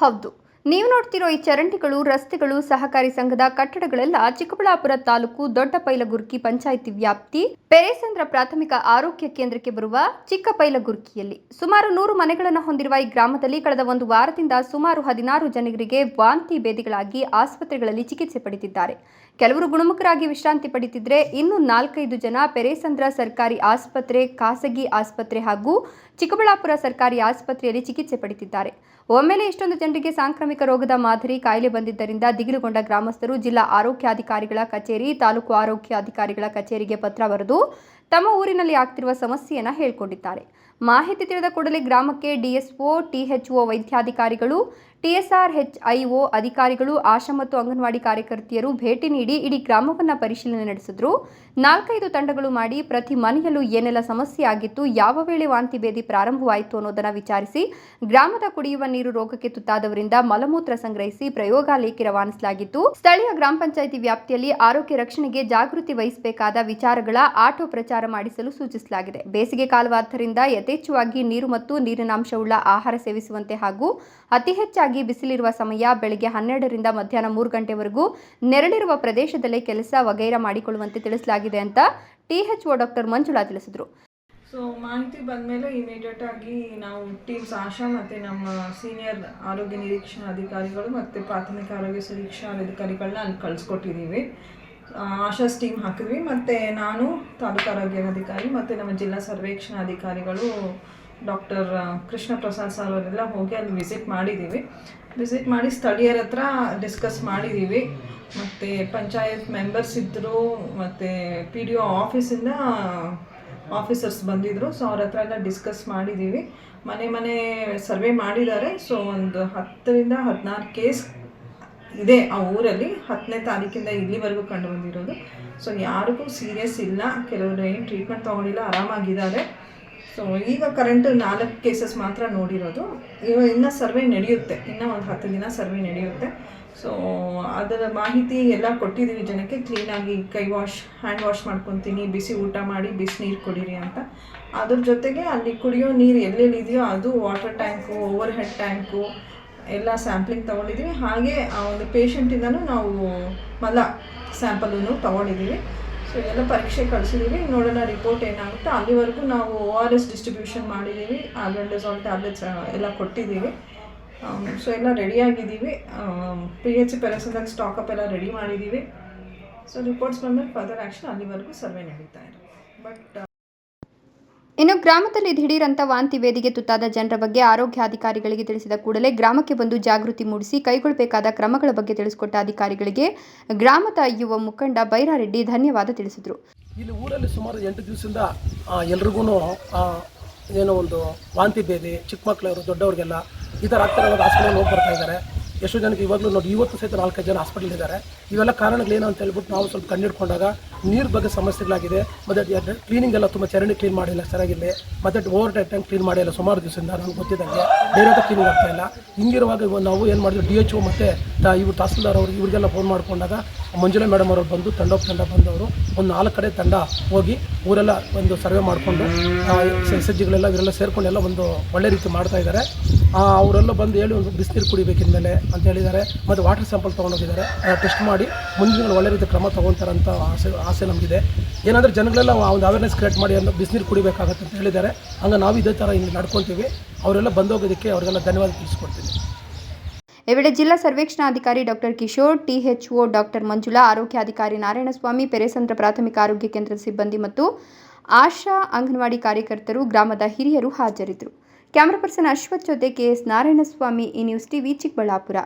ಹೌದು. ನೀವು ನೋಡ್ತಿರೋ ಈ ಚರಂಡಿಗಳು, ರಸ್ತೆಗಳು, ಸಹಕಾರಿ ಸಂಘದ ಕಟ್ಟಡಗಳೆಲ್ಲ ಚಿಕ್ಕಬಳ್ಳಾಪುರ ತಾಲೂಕು ದೊಡ್ಡ ಪೈಲಗುರ್ಕಿ ಪಂಚಾಯಿತಿ ವ್ಯಾಪ್ತಿ ಪೆರೇಸಂದ್ರ ಪ್ರಾಥಮಿಕ ಆರೋಗ್ಯ ಕೇಂದ್ರಕ್ಕೆ ಬರುವ ಚಿಕ್ಕ ಪೈಲಗುರ್ಕಿಯಲ್ಲಿ ಸುಮಾರು ನೂರು ಮನೆಗಳನ್ನು ಹೊಂದಿರುವ ಈ ಗ್ರಾಮದಲ್ಲಿ ಕಳೆದ ಒಂದು ವಾರದಿಂದ ಸುಮಾರು ಹದಿನಾರು ಜನರಿಗೆ ವಾಂತಿ ಭೇದಿಗಳಾಗಿ ಆಸ್ಪತ್ರೆಗಳಲ್ಲಿ ಚಿಕಿತ್ಸೆ ಪಡೆದಿದ್ದಾರೆ. ಕೆಲವರು ಗುಣಮುಖರಾಗಿ ವಿಶ್ರಾಂತಿ ಪಡೆದಿದ್ರೆ ಇನ್ನು ನಾಲ್ಕೈದು ಜನ ಪೆರೇಸಂದ್ರ ಸರ್ಕಾರಿ ಆಸ್ಪತ್ರೆ, ಖಾಸಗಿ ಆಸ್ಪತ್ರೆ ಹಾಗೂ ಚಿಕ್ಕಬಳ್ಳಾಪುರ ಸರ್ಕಾರಿ ಆಸ್ಪತ್ರೆಯಲ್ಲಿ ಚಿಕಿತ್ಸೆ ಪಡೆದಿದ್ದಾರೆ. ಒಮ್ಮೆಲೆ ಇಷ್ಟೊಂದು ಜನರಿಗೆ ಸಾಂಕ್ರಾಮಿಕ ರೋಗದ ಮಾದರಿ ಕಾಯಿಲೆ ಬಂದಿದ್ದರಿಂದ ದಿಗಿಲುಗೊಂಡ ಗ್ರಾಮಸ್ಥರು ಜಿಲ್ಲಾ ಆರೋಗ್ಯಾಧಿಕಾರಿಗಳ ಕಚೇರಿ, ತಾಲೂಕು ಆರೋಗ್ಯಾಧಿಕಾರಿಗಳ ಕಚೇರಿಗೆ ಪತ್ರ ಬರೆದು ತಮ್ಮ ಊರಿನಲ್ಲಿ ಆಗ್ತಿರುವ ಸಮಸ್ಯೆಯನ್ನು ಹೇಳಿಕೊಂಡಿದ್ದಾರೆ. ಮಾಹಿತಿ ತಿಳಿದ ಕೂಡಲೇ ಗ್ರಾಮಕ್ಕೆ ಡಿಎಸ್ಒ ಟಿಎಚ್ಒ ವೈದ್ಯಾಧಿಕಾರಿಗಳು ಟಿಎಸ್ಆರ್ ಹೆಚ್ಐಒ ಅಧಿಕಾರಿಗಳು, ಆಶಾ ಮತ್ತು ಅಂಗನವಾಡಿ ಕಾರ್ಯಕರ್ತೆಯರು ಭೇಟಿ ನೀಡಿ ಇಡೀ ಗ್ರಾಮವನ್ನು ಪರಿಶೀಲನೆ ನಡೆಸಿದ್ರು. ನಾಲ್ಕೈದು ತಂಡಗಳು ಮಾಡಿ ಪ್ರತಿ ಮನೆಯಲ್ಲೂ ಏನೆಲ್ಲ ಸಮಸ್ಯೆ ಆಗಿತ್ತು, ಯಾವ ವೇಳೆ ವಾಂತಿ ಭೇದಿ ಪ್ರಾರಂಭವಾಯಿತು ಅನ್ನೋದನ್ನು ವಿಚಾರಿಸಿ, ಗ್ರಾಮದ ಕುಡಿಯುವ ನೀರು ರೋಗಕ್ಕೆ ತುತ್ತಾದವರಿಂದ ಮಲಮೂತ್ರ ಸಂಗ್ರಹಿಸಿ ಪ್ರಯೋಗಾಲಯಕ್ಕೆ ರವಾನಿಸಲಾಗಿತ್ತು. ಸ್ಥಳೀಯ ಗ್ರಾಮ ಪಂಚಾಯಿತಿ ವ್ಯಾಪ್ತಿಯಲ್ಲಿ ಆರೋಗ್ಯ ರಕ್ಷಣೆಗೆ ಜಾಗೃತಿ ವಹಿಸಬೇಕಾದ ವಿಚಾರಗಳ ಆಟೋ ಪ್ರಚಾರ ಮಾಡಿಸಲು ಸೂಚಿಸಲಾಗಿದೆ. ಬೇಸಿಗೆ ಕಾಲವಾದ್ದರಿಂದ ಯಥೇಚ್ಛವಾಗಿ ನೀರು ಮತ್ತು ನೀರಿನಾಂಶವುಳ್ಳ ಆಹಾರ ಸೇವಿಸುವಂತೆ ಹಾಗೂ ಅತಿ ಹೆಚ್ಚಾಗಿ ಬಿಸಿಲಿರುವ ಸಮಯ ಬೆಳಗ್ಗೆ ಹನ್ನೆರಡರಿಂದ ಮಧ್ಯಾಹ್ನ ಮೂರು ಗಂಟೆವರೆಗೂ ನೆರಳಿರುವ ಪ್ರದೇಶದಲ್ಲೇ ಕೆಲಸ ವಗೈರ ಮಾಡಿಕೊಳ್ಳುವಂತೆ ತಿಳಿಸಲಾಗಿದೆ ಅಂತ ಟಿಎಚ್ಒ ಡಾಕ್ಟರ್ ಮಂಜುಳಾ ತಿಳಿಸಿದರು. ಸೊ ಮಾಹಿತಿ ಬಂದಮೇಲೆ ಇಮಿಡಿಯೇಟ್ ಆಗಿ ನಾವು ಟೀಮ್ಸ್ ಆಶಾ ಮತ್ತು ನಮ್ಮ ಸೀನಿಯರ್ ಆರೋಗ್ಯ ನಿರೀಕ್ಷಣಾ ಅಧಿಕಾರಿಗಳು ಮತ್ತು ಪ್ರಾಥಮಿಕ ಆರೋಗ್ಯ ಸುರಕ್ಷಾ ಅಧಿಕಾರಿಗಳನ್ನ ಅಲ್ಲಿ ಕಳಿಸ್ಕೊಟ್ಟಿದ್ದೀವಿ. ಆ, ಸ್ಟೀಮ್ ಹಾಕಿದ್ವಿ. ಮತ್ತು ನಾನು ತಾಲೂಕು ಆರೋಗ್ಯಾಧಿಕಾರಿ ಮತ್ತು ನಮ್ಮ ಜಿಲ್ಲಾ ಸರ್ವೇಕ್ಷಣಾ ಅಧಿಕಾರಿಗಳು ಡಾಕ್ಟರ್ ಕೃಷ್ಣ ಪ್ರಸಾದ್ ಸರ್ ಅವರೆಲ್ಲ ಹೋಗಿ ಅಲ್ಲಿ ವಿಸಿಟ್ ಮಾಡಿದ್ದೀವಿ ವಿಸಿಟ್ ಮಾಡಿ ಸ್ಥಳೀಯರ ಹತ್ರ ಡಿಸ್ಕಸ್ ಮಾಡಿದ್ದೀವಿ ಮತ್ತು ಪಂಚಾಯತ್ ಮೆಂಬರ್ಸ್ ಇದ್ದರು ಮತ್ತು ಪಿ ಡಿ ಒ ಆಫೀಸಿಂದ ಆಫೀಸರ್ಸ್ ಬಂದಿದ್ದರು ಸೊ ಅವ್ರ ಹತ್ರ ಎಲ್ಲ ಡಿಸ್ಕಸ್ ಮಾಡಿದ್ದೀವಿ ಮನೆ ಮನೆ ಸರ್ವೆ ಮಾಡಿದ್ದಾರೆ. ಸೊ ಒಂದು ಹತ್ತರಿಂದ ಹದಿನಾರು ಕೇಸ್ ಇದೆ ಆ ಊರಲ್ಲಿ ಹತ್ತನೇ ತಾರೀಕಿಂದ ಇಲ್ಲಿವರೆಗೂ ಕಂಡು ಬಂದಿರೋದು. ಸೊ ಯಾರಿಗೂ ಸೀರಿಯಸ್ ಇಲ್ಲ. ಕೆಲವರು ಏನು ಟ್ರೀಟ್ಮೆಂಟ್ ತೊಗೊಂಡಿಲ್ಲ, ಆರಾಮಾಗಿದ್ದಾರೆ. ಸೊ ಈಗ ಕರೆಂಟ್ ನಾಲ್ಕು ಕೇಸಸ್ ಮಾತ್ರ ನೋಡಿರೋದು. ಇನ್ನೂ ಸರ್ವೆ ನಡೆಯುತ್ತೆ. ಇನ್ನೂ ಒಂದು ಹತ್ತು ದಿನ ಸರ್ವೆ ನಡೆಯುತ್ತೆ. ಸೊ ಅದರ ಮಾಹಿತಿ ಎಲ್ಲ ಕೊಟ್ಟಿದ್ದೀವಿ ಜನಕ್ಕೆ. ಕ್ಲೀನಾಗಿ ಕೈ ವಾಶ್ ಹ್ಯಾಂಡ್ ವಾಶ್ ಮಾಡ್ಕೊತೀನಿ. ಬಿಸಿ ಊಟ ಮಾಡಿ, ಬಿಸಿ ನೀರು ಕುಡೀರಿ ಅಂತ. ಅದ್ರ ಜೊತೆಗೆ ಅಲ್ಲಿ ಕುಡಿಯೋ ನೀರು ಎಲ್ಲೆಲ್ಲಿದೆಯೋ ಅದು water tank overhead tank ಎಲ್ಲ ಸ್ಯಾಂಪ್ಲಿಂಗ್ ತೊಗೊಂಡಿದ್ದೀವಿ ಹಾಗೆ ಆ ಒಂದು ಪೇಷಂಟಿಂದನೂ ನಾವು ಮಲ ಸ್ಯಾಂಪಲನ್ನು ತೊಗೊಂಡಿದ್ದೀವಿ ಸೊ ಎಲ್ಲ ಪರೀಕ್ಷೆ ಕಳಿಸಿದ್ದೀವಿ ನೋಡೋಣ ರಿಪೋರ್ಟ್ ಏನಾಗುತ್ತೆ. ಅಲ್ಲಿವರೆಗೂ ನಾವು ಓ ಆರ್ ಎಸ್ ಡಿಸ್ಟ್ರಿಬ್ಯೂಷನ್ ಮಾಡಿದ್ದೀವಿ ಆಲ್ಬೆಂಡಜಾಲ್ ಟ್ಯಾಬ್ಲೆಟ್ಸ್ ಎಲ್ಲ ಕೊಟ್ಟಿದ್ದೀವಿ ಸೊ ಎಲ್ಲ ರೆಡಿಯಾಗಿದ್ದೀವಿ ಪಿ ಎಚ್ ಪೆರಸದಾಗ ಸ್ಟಾಕಪ್ ಎಲ್ಲ ರೆಡಿ ಮಾಡಿದ್ದೀವಿ ಸೊ ರಿಪೋರ್ಟ್ಸ್ ಬಂದಮೇಲೆ ಫರ್ದರ್ ಆ್ಯಕ್ಷನ್ ಅಲ್ಲಿವರೆಗೂ ಸರ್ವೆ ನಡೀತಾ ಇದೆ. ಬಟ್ ಇನ್ನು ಗ್ರಾಮದಲ್ಲಿ ದಿಢೀರಂತ ವಾಂತಿ ವೇದಿಗೆ ತುತ್ತಾದ ಜನರ ಬಗ್ಗೆ ಆರೋಗ್ಯಾಧಿಕಾರಿಗಳಿಗೆ ತಿಳಿಸಿದ ಕೂಡಲೇ ಗ್ರಾಮಕ್ಕೆ ಬಂದು ಜಾಗೃತಿ ಮೂಡಿಸಿ ಕೈಗೊಳ್ಳಬೇಕಾದ ಕ್ರಮಗಳ ಬಗ್ಗೆ ತಿಳಿಸಿಕೊಟ್ಟ ಅಧಿಕಾರಿಗಳಿಗೆ ಗ್ರಾಮದ ಯುವ ಮುಖಂಡ ಬೈರಾರೆಡ್ಡಿ ಧನ್ಯವಾದ ತಿಳಿಸಿದರು. ಇಲ್ಲಿ ಊರಲ್ಲಿ ಸುಮಾರು ಎಂಟು ದಿವಸದಿಂದ ಎಲ್ರಿಗೂ ಏನೋ ಒಂದು ವಾಂತಿ ಭೇದಿ ಚಿಕ್ಕ ಮಕ್ಕಳವರು ದೊಡ್ಡವ್ರಿಗೆಲ್ಲ ಈ ಥರ ಆಗ್ತಾರೆ ಹಾಸ್ಪಿಟಲ್ ಹೋಗಿ ಬರ್ತಾ ಇದ್ದಾರೆ. ಎಷ್ಟೋ ಜನಕ್ಕೆ ಇವಾಗಲೂ ನೋಡಿ, ಇವತ್ತು ಸಹಿತ ನಾಲ್ಕೈದು ಜನ ಹಾಸ್ಪಿಟಲ್ ಇದ್ದಾರೆ. ಇವೆಲ್ಲ ಕಾರಣಗಳೇನು ಅಂತ ಹೇಳ್ಬಿಟ್ಟು ನಾವು ಸ್ವಲ್ಪ ಕಂಡಿಡ್ಕೊಂಡಾಗ ನೀರು ಬಗ್ಗೆ ಸಮಸ್ಯೆಗಳಾಗಿದೆ. ಮತ್ತು ಕ್ಲೀನಿಂಗ್ ಎಲ್ಲ ತುಂಬ ಚರಂಡಿ ಕ್ಲೀನ್ ಮಾಡಿಲ್ಲ, ಸರಿಯಾಗಿಲ್ಲ. ಮತ್ತು ಓವರ್ ಟೈಮ್ ಕ್ಲೀನ್ ಮಾಡಿಲ್ಲ, ಸುಮಾರು ದಿವಸದಿಂದ ನನಗೆ ಗೊತ್ತಿದ್ದಂಗೆ. ಬೇರೆ ಕ್ಲೀನಿಂಗ್ ಆಗ್ತಾ ಇಲ್ಲ. ಹಿಂಗಿರುವಾಗ ನಾವು ಏನು ಮಾಡಿದ್ವಿ ಡಿ ಎಚ್ ಓ ಮತ್ತು ಇವರು ತಹಸೀಲ್ದಾರ್ ಅವರು, ಇವರಿಗೆಲ್ಲ ಫೋನ್ ಮಾಡ್ಕೊಂಡಾಗ ಮಂಜುಳಾ ಮೇಡಮ್ ಅವರು ಬಂದು ತಂಡ ತಂಡ ಬಂದವರು. ಒಂದು ನಾಲ್ಕು ಕಡೆ ತಂಡ ಹೋಗಿ ಊರೆಲ್ಲ ಒಂದು ಸರ್ವೆ ಮಾಡಿಕೊಂಡು ಎಸ್ ಇವರೆಲ್ಲ ಸೇರಿಕೊಂಡು ಎಲ್ಲ ಒಂದು ಒಳ್ಳೆ ರೀತಿ ಮಾಡ್ತಾ ಇದ್ದಾರೆ. ಅವರೆಲ್ಲ ಬಂದು ಹೇಳಿ ಒಂದು ಬಿಸಿನೀರು ಕುಡಿಬೇಕಿಂದಲೇ ಅಂತ ಹೇಳಿದ್ದಾರೆ. ಮತ್ತು ವಾಟರ್ ಸ್ಯಾಂಪಲ್ ತೊಗೊಂಡೋಗಿದ್ದಾರೆ. ಟೆಸ್ಟ್ ಮಾಡಿ ಮುಂದಿನ ಒಳ್ಳೆ ರೀತಿ ಕ್ರಮ ತೊಗೊತಾರಂತ ಆಸೆ ಆಸೆ ನಮಗಿದೆ. ಏನಂದರೆ ಜನಗಳೆಲ್ಲ ಒಂದು ಅವೇರ್ನೆಸ್ ಕ್ರಿಯೇಟ್ ಮಾಡಿ ಅಂದ್ರೆ ಬಿಸಿನೀರು ಕುಡಿಬೇಕಾಗತ್ತೆ ಅಂತ ಹೇಳಿದ್ದಾರೆ. ಹಂಗೆ ನಾವು ಇದೇ ಥರ ಹಿಂಗೆ ನಡ್ಕೊತೀವಿ. ಅವರೆಲ್ಲ ಬಂದೋಗೋದಕ್ಕೆ ಅವರಿಗೆಲ್ಲ ಧನ್ಯವಾದ ತಿಳಿಸ್ಕೊಡ್ತೀನಿ. ಈ ವೇಳೆ ಜಿಲ್ಲಾ ಸರ್ವೇಕ್ಷಣಾಧಿಕಾರಿ doctor Kishore THO doctor Manjula ಆರೋಗ್ಯಾಧಿಕಾರಿ ನಾರಾಯಣಸ್ವಾಮಿ, ಪೆರೇಸಂದ್ರ ಪ್ರಾಥಮಿಕ ಆರೋಗ್ಯ ಕೇಂದ್ರದ ಸಿಬ್ಬಂದಿ ಮತ್ತು ಆಶಾ ಅಂಗನವಾಡಿ ಕಾರ್ಯಕರ್ತರು, ಗ್ರಾಮದ ಹಿರಿಯರು ಹಾಜರಿದ್ದರು. ಕ್ಯಾಮರಾ ಪರ್ಸನ್ ಅಶ್ವಥ್ ಜೊತೆ ಕೆಎಸ್ ನಾರಾಯಣಸ್ವಾಮಿ, ಈ ನ್ಯೂಸ್ ಟಿವಿ ಚಿಕ್ಕಬಳ್ಳಾಪುರ.